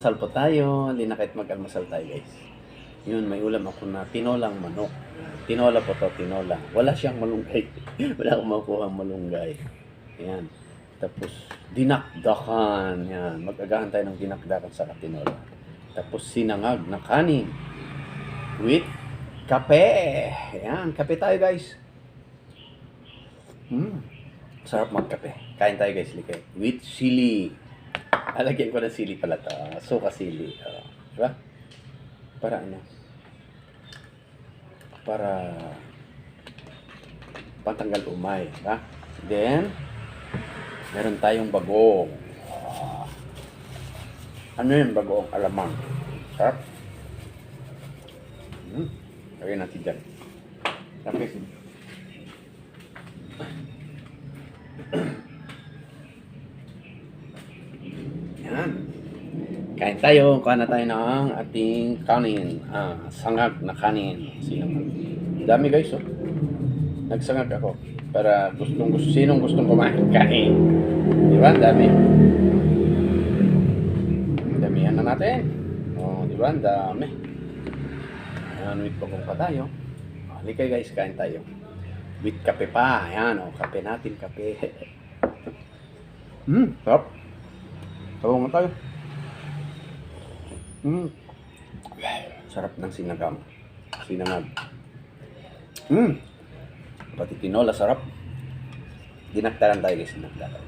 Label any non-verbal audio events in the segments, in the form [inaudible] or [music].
Almasal po tayo, hindi na kahit mag-almasal tayo guys. Yun, may ulam ako na tinolang manok. Tinola po to, tinola. Wala siyang malunggay. [laughs] Wala akong makuha malunggay. Yan. Tapos, dinakdakan. Yan. Mag-agahan tayo ng dinakdakan sa tinola. Tapos, sinangag na kanin. With kape. Yan, kape tayo guys. Hmm. Sarap magkape. Kain tayo guys, likay. With sili. Alagyan ko ng sili pala to. Ah, Suka sili. Uh, diba? Para ano? Para pantanggal umay. Diba? Then, meron tayong bagong. Ah, ano yun bagong? Alamang. Sarap. Hmm. Lagyan natin dyan. Tapos, Kain tayo. Kuha na tayo ng ating kanin. Ah, sangag na kanin. Sinangag. Dami guys, oh. Nagsangag ako. Para gustong gusto, sinong gustong kumain kain. Di ba? Dami. Damihan na natin. Oh, di ba? Dami. Ayan, with pagong pa tayo. Halika guys, kain tayo. With kape pa. Ayan, oh. Kape natin, kape. [laughs] Hmm, sarap. Tawa nga tayo. Mm. Sarap ng sinagam. Sinangag. Mm. Pati tinola, sarap. Dinakdaran tayo guys, dinakdaran.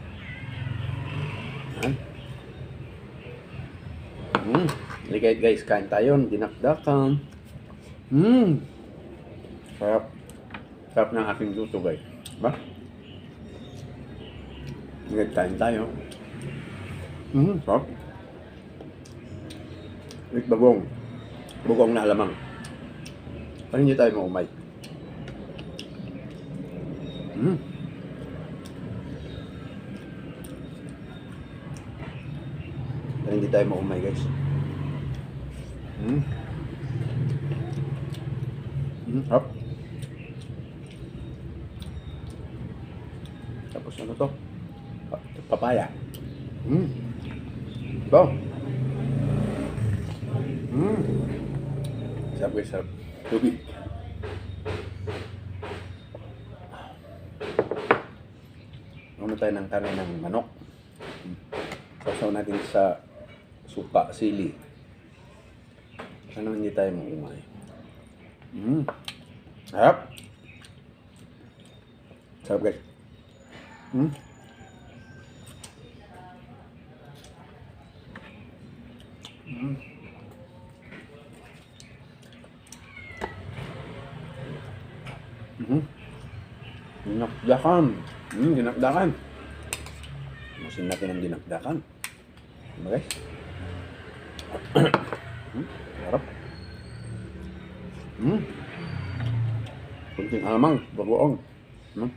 Yan. Mm. Ligay guys, kain tayo. Dinakdakan. Mm. Sarap. Sarap ng aking luto guys. Ba? Ligay kain tayo. Mm, sarap. With bagong. Bagong na alamang. Para hindi tayo maumay. Mm. Para hindi tayo maumay guys. Mm. Mm, sarap. Tapos ano to? Pa- Papaya. Mm. Ito. Mm. Sarap guys, sarap. Tubig. Ano tayo ng kanin ng manok. Sasaw natin sa suka, sili. Ano hindi tayo maumay. Mm. Sarap. Sarap guys. Mm. Mm. Mhm. Dinakdakan. Hmm, dinakdakan. Masin natin ang dinakdakan. Diba guys? [clears throat] hmm, sarap. Hmm. Kunting alamang, bagoong. Hmm.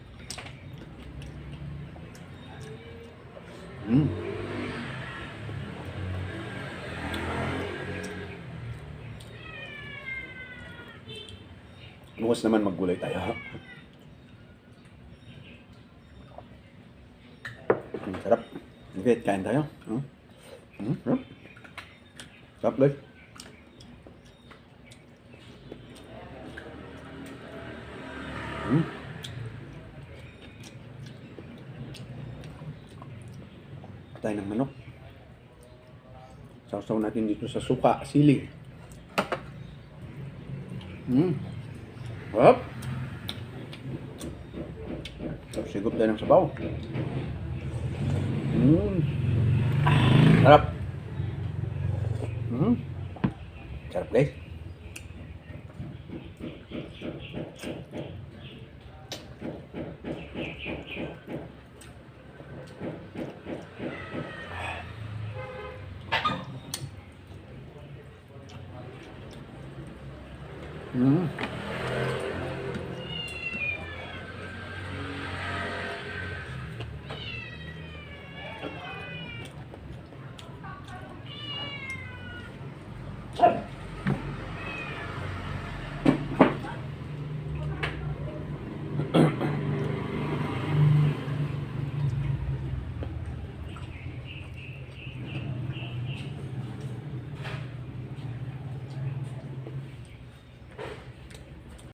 Hmm. Bukas naman maggulay tayo. Ang sarap. Okay, kain tayo. Hmm? Hmm? Sarap guys. Hmm? Tayo ng manok. Sausaw natin dito sa suka, sili. Hmm. Hop. Sigop tayo ng sabaw. Mm. Sarap. Mm. Sarap guys. Mm.